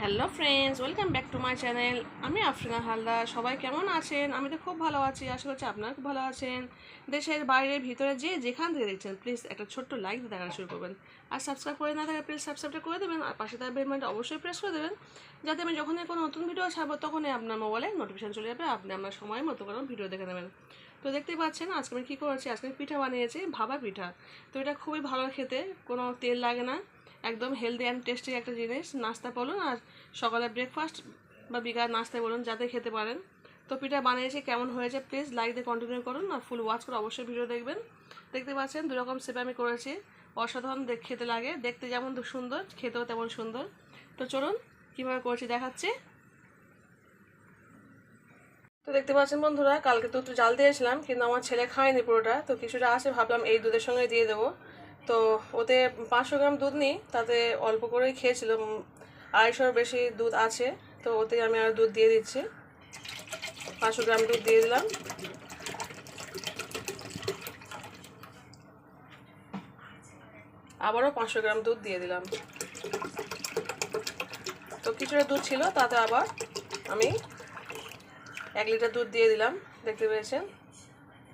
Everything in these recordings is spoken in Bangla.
Hello friends, welcome back to my channel. আমি আফরিনা হালদার। সবাই কেমন আছেন? আমি তো খুব ভালো আছি। আশা করছি আপনারা খুব ভালো আছেন। দেশের বাইরে, ভিতরে, যে যেখান থেকে দেখছেন প্লিজ একটা ছোট্ট লাইক দেখা শুরু করবেন। আর সাবস্ক্রাইব করে না থাকে প্লিজ সাবস্ক্রাইবটা করে দেবেন। আর পাশে তার বেলমানটা অবশ্যই প্রেস করে দেবেন। যাতে আমি যখনই কোনো নতুন ভিডিও ছাড়বো, তখনই আপনার মোবাইলে নোটিফিকেশন চলে যাবে। আপনি আপনার সময় মতো করে ভিডিও দেখে নেবেন। তো দেখতেই পাচ্ছেন, আজকে আমি কী করেছি? আজকে পিঠা বানিয়েছি ভাবা পিঠা। তো এটা খুবই ভালো খেতে, কোনো তেল লাগে না। একদম হেলদি অ্যান্ড টেস্টি একটা জিনিস। নাস্তা বলুন আর সকালে ব্রেকফাস্ট বা বিকাল নাস্তায় বলুন, যাতে খেতে পারেন। তো পিঠা বানিয়েছি, কেমন হয়েছে প্লিজ লাইক দিয়ে কন্টিনিউ করুন আর ফুল ওয়াচ করে অবশ্যই ভিডিও দেখবেন। দেখতে পাচ্ছেন দু রকম শেপে আমি করেছি। অসাধারণ খেতে লাগে। দেখতে যেমন সুন্দর, খেতেও তেমন সুন্দর। তো চলুন, কীভাবে করেছি দেখাচ্ছি। তো দেখতে পাচ্ছেন বন্ধুরা, কালকে তো একটু জাল দিয়েছিলাম, কিন্তু আমার ছেলে খায়নি পুরোটা। তো কিছুটা আছে, ভাবলাম এই দুধের সঙ্গে দিয়ে দেবো। তো ওতে পাঁচশো গ্রাম দুধ নিই, তাতে অল্প করেই খেয়েছিল। আড়াইশোর বেশি দুধ আছে, তো ওতে আমি আর দুধ দিয়ে দিচ্ছি। পাঁচশো গ্রাম দুধ দিয়ে দিলাম। আবারও পাঁচশো গ্রাম দুধ দিয়ে দিলাম। তো কিছুটা দুধ ছিল, তাতে আবার আমি এক লিটার দুধ দিয়ে দিলাম, দেখতে পেয়েছেন?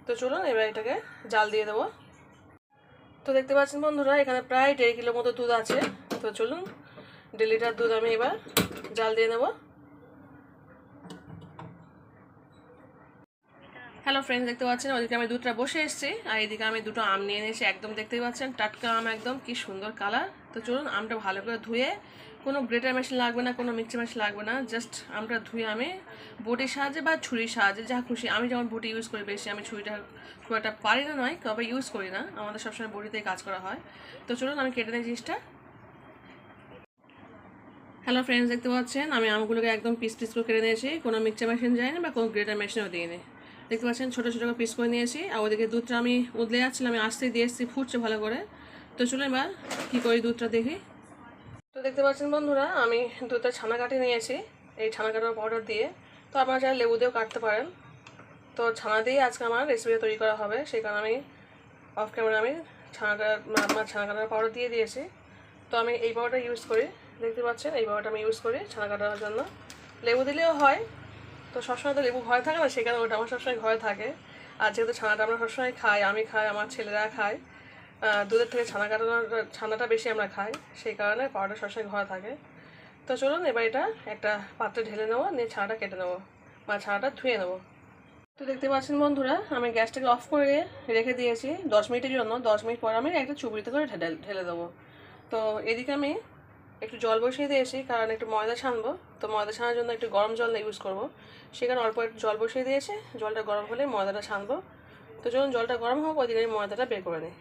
তো চলুন, এবার এটাকে জাল দিয়ে দেবো। তো দেখতে পাচ্ছেন বন্ধুরা, এখানে প্রায় দেড় কিলো মতো দুধ আছে। তো চলুন দেড় লিটার দুধ আমি এবার জাল দিয়ে নেব। হ্যালো ফ্রেন্ডস দেখতে পাচ্ছেন? ওইদিকে আমি দুধটা বসে এসেছি, আর এদিকে আমি দুটো আম নিয়ে নিয়েছি। একদম দেখতেই পাচ্ছেন, টাটকা আম একদম, কি সুন্দর কালার তো চলুন, আমটা ভালো করে ধুয়ে কোনো গ্রেটার মেশিন লাগবে না, কোনো মিক্সি মেশিন লাগবে না জাস্ট আমরা ধুয়ে আমি বটির সাহায্যে বা ছুরির সাহায্যে যা খুশি। আমি যেমন বটি ইউজ করি বেশি, আমি ছুরিটা খুব একটা পারি না নয়, তবে ইউজ করি না। আমাদের সবসময় বটিতেই কাজ করা হয়। তো চলুন আমি কেটে নিই জিনিসটা। হ্যালো ফ্রেন্ডস দেখতে পাচ্ছেন? আমি আমগুলোকে একদম পিস পিস করে কেটে নিয়েছি। কোনো মিক্সচার মেশিন যায়নি বা কোনো গ্রেটার মেশিনও দিইনি। দেখতে পাচ্ছেন, ছোটো ছোটো করে পিস করে নিয়েছি। আর ওদিকে দুধটা আমি উদলে যাচ্ছিলাম, আমি আসতেই দিয়ে এসেছি, ফুটছে ভালো করে। তো চলুন এবার কী করি দুধটা দেখি। দেখতে পাচ্ছেন বন্ধুরা, আমি দুধটা ছানা কাটিয়ে নিয়েছি। এই ছানা কাটার পাউডার দিয়ে। তো আপনারা চাইলে লেবু দিয়েও কাটতে পারেন। তো ছানা দিয়ে আজকে আমার রেসিপিটা তৈরি করা হবে। সেই কারণে আমি অফ ক্যামেরা আমি ছানাটা আমার ছানা কাটার পাউডার দিয়ে দিয়েছি। তো আমি এই পাউডারটা ইউজ করি। দেখতে পাচ্ছেন, এই পাউডারটা আমি ইউজ করি ছানা কাটার জন্য। লেবু দিলেও হয়। তো সবসময় তো লেবু ঘরে থাকে না, সেই কারণে ওটা আমার সবসময় ঘরে থাকে। আর যেহেতু ছানাটা আমরা সবসময় খাই, আমি খাই, আমার ছেলেরা খায় দুধের থেকে ছানা কাটানোর, ছানাটা বেশি আমরা খাই, সেই কারণে পাউডার সবসময় ঘরে থাকে। তো চলুন এবার এটা একটা পাত্রে ঢেলে নেব, নিয়ে ছানাটা কেটে নেব বা ছানাটা ধুয়ে নেব। তো দেখতে পাচ্ছেন বন্ধুরা, আমি গ্যাসটাকে অফ করে রেখে দিয়েছি দশ মিনিটের জন্য। দশ মিনিট পর আমি একটা চুবড়িতে করে ঢেলে দেবো। তো এদিকে আমি একটু জল বসিয়ে দিয়েছি, কারণ একটু ময়দা ছানবো। তো ময়দা ছানার জন্য একটু গরম জল ইউজ করব। সেখানে অল্প একটু জল বসিয়ে দিয়েছি, জলটা গরম হলে ময়দাটা ছানবো। তো চলুন জলটা গরম হোক ওই দিকে আমি ময়দাটা বের করে নিই।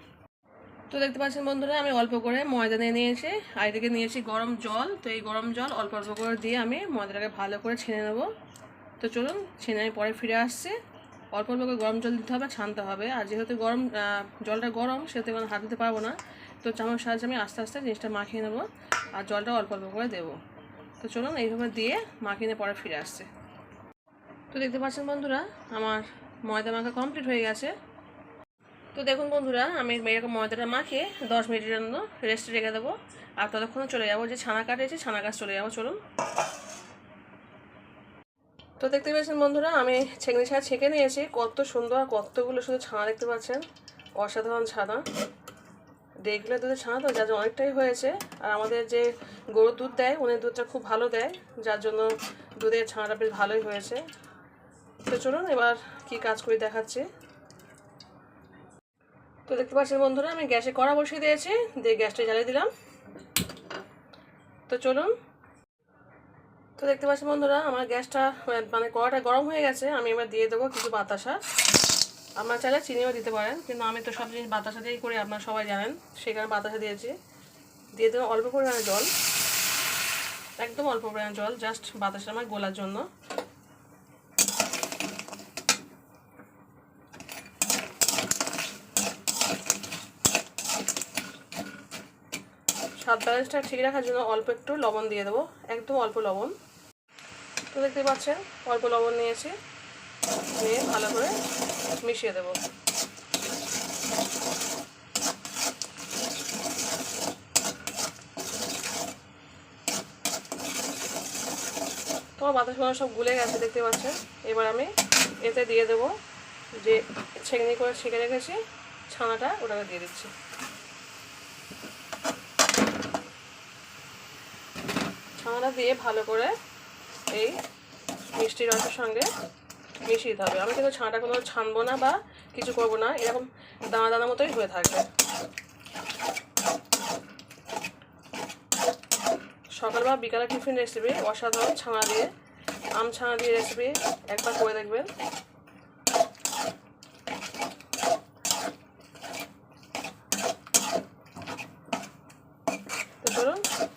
তো দেখতে পাচ্ছেন বন্ধুরা, আমি অল্প করে ময়দা নিয়ে নিয়েছি। আর এদিকে নিয়েছি গরম জল। তো এই গরম জল অল্প অল্প করে দিয়ে আমি ময়দাটাকে ভালো করে ছেনে নেব। তো চলুন, ছেনে আমি পরে ফিরে আসছি। অল্প অল্প করে গরম জল দিতে হবে, ছানতে হবে। আর যেহেতু গরম জলটা গরম, সেহেতু এখন হাত দিতে পারব না। তো চামচ সাহায্যে আমি আস্তে আস্তে জিনিসটা মাখিয়ে নেব। আর জলটা অল্প অল্প করে দেবো। তো চলুন, এইভাবে দিয়ে মাখিয়ে নিয়ে পরে ফিরে আসছে। তো দেখতে পাচ্ছেন বন্ধুরা, আমার ময়দা মাখা কমপ্লিট হয়ে গেছে। তো দেখুন বন্ধুরা, আমি এরকম ময়দাটা মাখিয়ে দশ মিনিটের জন্য রেস্টে রেখে দেবো। আর ততক্ষণ চলে যাব, যে ছানা কাটিয়েছি ছানা গাছ চলে যাব, চলুন। তো দেখতে পেয়েছেন বন্ধুরা, আমি ছেঁকনি ছাড়া ছেঁকে নিয়েছি। কত সুন্দর আর কতগুলো শুধু ছানা দেখতে পাচ্ছেন। অসাধারণ ছানা। দেখলে দুধের ছানা তো, যার অনেকটাই হয়েছে। আর আমাদের যে গরুর দুধ দেয়, উনি দুধটা খুব ভালো দেয়, যার জন্য দুধের ছানাটা বেশ ভালোই হয়েছে। তো চলুন, এবার কি কাজ করি দেখাচ্ছি। তো দেখতে পাচ্ছেন বন্ধুরা, আমি গ্যাসে কড়া বসিয়ে দিয়েছি, দিয়ে গ্যাসটা জ্বালিয়ে দিলাম। তো চলুন। তো দেখতে পাচ্ছেন বন্ধুরা, আমার গ্যাসটা মানে কড়াটা গরম হয়ে গেছে, আমি এবার দিয়ে দেবো কিছু বাতাসা। আপনারা চাইলে চিনিও দিতে পারেন, কিন্তু আমি তো সব জিনিস বাতাসা দিয়েই করি, আপনারা সবাই জানেন, সেই কারণে বাতাসা দিয়েছি। দিয়ে দেবো অল্প পরিমাণে জল, একদম অল্প পরিমাণে জল জাস্ট বাতাসা আমার গোলার জন্য। স্বাদ ব্যালেন্সটা ঠিক রাখার জন্য অল্প একটু লবণ দিয়ে দেবো, একদম অল্প লবণ। তো দেখতে পাচ্ছেন, অল্প লবণ নিয়েছি, নিয়ে ভালো করে মিশিয়ে দেবো। তোমার বাতাসগুলো সব গুলে গেছে দেখতে পাচ্ছেন। এবার আমি এতে দিয়ে দেবো যে ছেঁকনি করে ছেঁকে রেখেছি, ছানাটা ওটাকে দিয়ে দিচ্ছি। ছানাটা দিয়ে ভালো করে এই মিষ্টি রসের সঙ্গে মিশিয়ে দিতে হবে। আমি কিন্তু ছানাটা কোনো ছানবো না বা কিছু করব না, এরকম দানা দানা মতোই হয়ে থাকবে। সকাল বা বিকালে টিফিন রেসিপি অসাধারণ ছানা দিয়ে, আম ছানা দিয়ে রেসিপি একবার করে দেখবেন।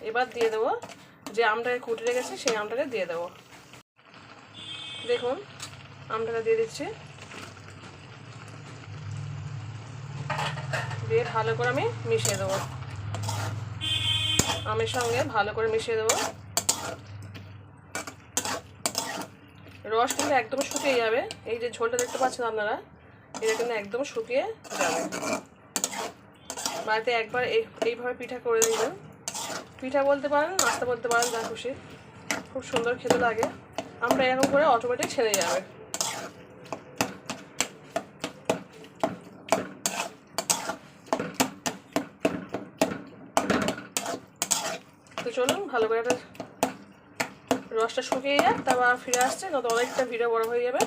এবার দিয়ে দেবো যে আমটাকে কুটে রেখেছি, সেই আমটাকে দিয়ে দেবো। দেখুন, আমটাকে দিয়ে দিচ্ছি। দিয়ে ভালো করে আমি মিশিয়ে দেবো। আমের সঙ্গে ভালো করে মিশিয়ে দেবো। রস কিন্তু একদম শুকিয়ে যাবে। এই যে ঝোলটা দেখতে পাচ্ছেন আপনারা, এটা কিন্তু একদম শুকিয়ে যাবে। বাড়িতে একবার এই- এইভাবে পিঠা করে দিবেন পিঠা বলতে পারেন, নাস্তা বলতে পারেন, যা খুশি। খুব সুন্দর খেতে লাগে। আমরা এরকম করে অটোমেটিক ছেড়ে যাবে তো চলুন, ভালো করে একটা রসটা শুকিয়ে যাক, তারপর ফিরে আসছে নয়তো অনেকটা ভিডিও বড় হয়ে যাবে।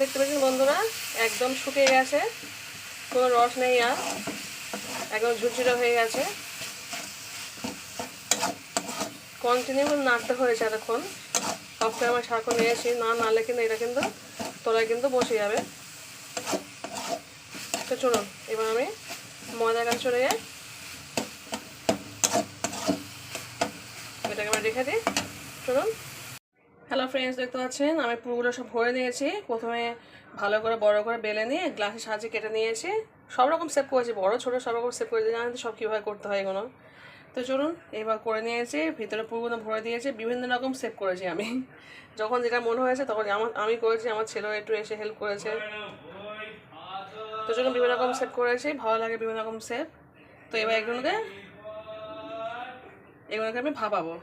দেখতে পাচ্ছেন বন্ধুরা, একদম শুকিয়ে গেছে, কোনো রস নেই আর। একদম ঝুরঝুরে হয়ে গেছে। কন্টিনিউ নাড়তে হয়েছে এতক্ষণ। করে আমার সারাক্ষণ নিয়েছি। না নাড়লে কিন্তু এটা কিন্তু তলায় কিন্তু বসে যাবে। তো চলুন, এবার আমি ময়দার কাছে চলে যাই। এটাকে আমি রেখে দিই। চলুন। হ্যালো ফ্রেন্ডস দেখতে পাচ্ছেন? আমি পুরোগুলো সব ভরে নিয়েছি। প্রথমে ভালো করে, বড় করে বেলে নিয়ে গ্লাসের সাহায্যে কেটে নিয়েছি। সব রকম সেভ করেছি, বড়, ছোটো, সব রকম সেভ করেছি, জানেন তো সব কীভাবে করতে হয় এগুলো। তো চলুন, এবার করে নিয়েছি, ভিতরে পুরোগুলো ভরে দিয়েছি, বিভিন্ন রকম সেভ করেছি আমি। যখন যেটা মনে হয়েছে তখন আমার, আমি করেছি, আমার ছেলেও একটু এসে হেল্প করেছে। তো চলুন, বিভিন্ন রকম সেভ করেছি, ভালো লাগে বিভিন্ন রকম সেভ তো এবার এগুলোকে এগুলোকে আমি ভাপাবো।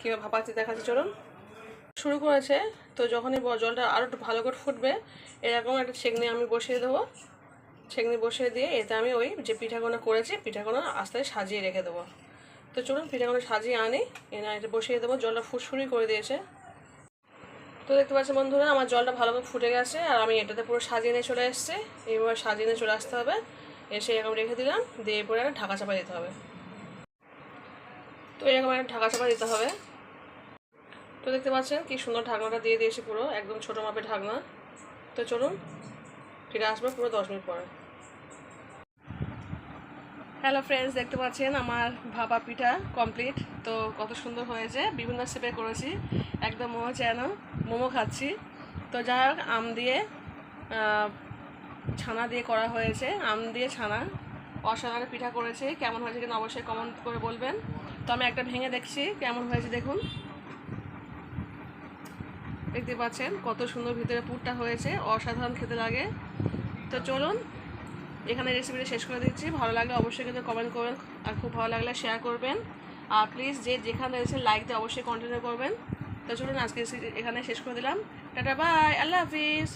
কীভাবে ভাপাচ্ছি দেখাচ্ছি, চলুন। শুরু করেছে, তো যখনই জলটা আরও একটু ভালো করে ফুটবে, এরকম একটা ছেঁকনি আমি বসিয়ে দেবো। ছেঁকনি বসিয়ে দিয়ে এতে আমি ওই যে পিঠাগুলো করেছি, পিঠাগুলো আস্তে সাজিয়ে রেখে দেবো। তো চলুন পিঠাগুলো সাজিয়ে আনি, এনে এটা বসিয়ে দেবো, জলটা ফুটফুরি করে দিয়েছে। তো দেখতে পাচ্ছেন বন্ধুরা, আমার জলটা ভালোভাবে ফুটে গেছে, আর আমি এটাতে পুরো সাজিয়ে নিয়ে চলে এসেছি। এইভাবে সাজিয়ে নিয়ে চলে আসতে হবে, এসে এরকম রেখে দিলাম, দিয়ে পরে একটা ঢাকা চাপা দিতে হবে। তো এরকম একটা ঢাকা চাপা দিতে হবে। তো দেখতে পাচ্ছেন কি সুন্দর ঢাকনাটা দিয়ে দিয়েছি পুরো, একদম ছোটো মাপের ঢাকনা। তো চলুন ফিরে আসব পুরো দশ মিনিট পরে। হ্যালো ফ্রেন্ডস দেখতে পাচ্ছেন আমার ভাপা পিঠা কমপ্লিট তো কত সুন্দর হয়েছে, বিভিন্ন শেপে করেছি। একদম মোমো যেন মোমো খাচ্ছি। তো যাই হোক, আম দিয়ে ছানা দিয়ে করা হয়েছে। আম দিয়ে ছানা, অসাধারণ পিঠা করেছে। কেমন হয়েছে কিনা অবশ্যই কমেন্ট করে বলবেন। তো আমি একটা ভেঙে দেখছি, কেমন হয়েছে দেখুন। দেখতে পাচ্ছেন কত সুন্দর ভিতরে পুরটা হয়েছে, অসাধারণ খেতে লাগে। তো চলুন, এখানে রেসিপিটা শেষ করে দিচ্ছি। ভালো লাগলে অবশ্যই কিন্তু কমেন্ট করবেন আর খুব ভালো লাগলে শেয়ার করবেন। আর প্লিজ যে যেখানে রয়েছে লাইক দিয়ে অবশ্যই কন্টিনিউ করবেন। তো চলুন, আজকে এখানে শেষ করে দিলাম। টাটা বাই আল্লাহ হাফিজ।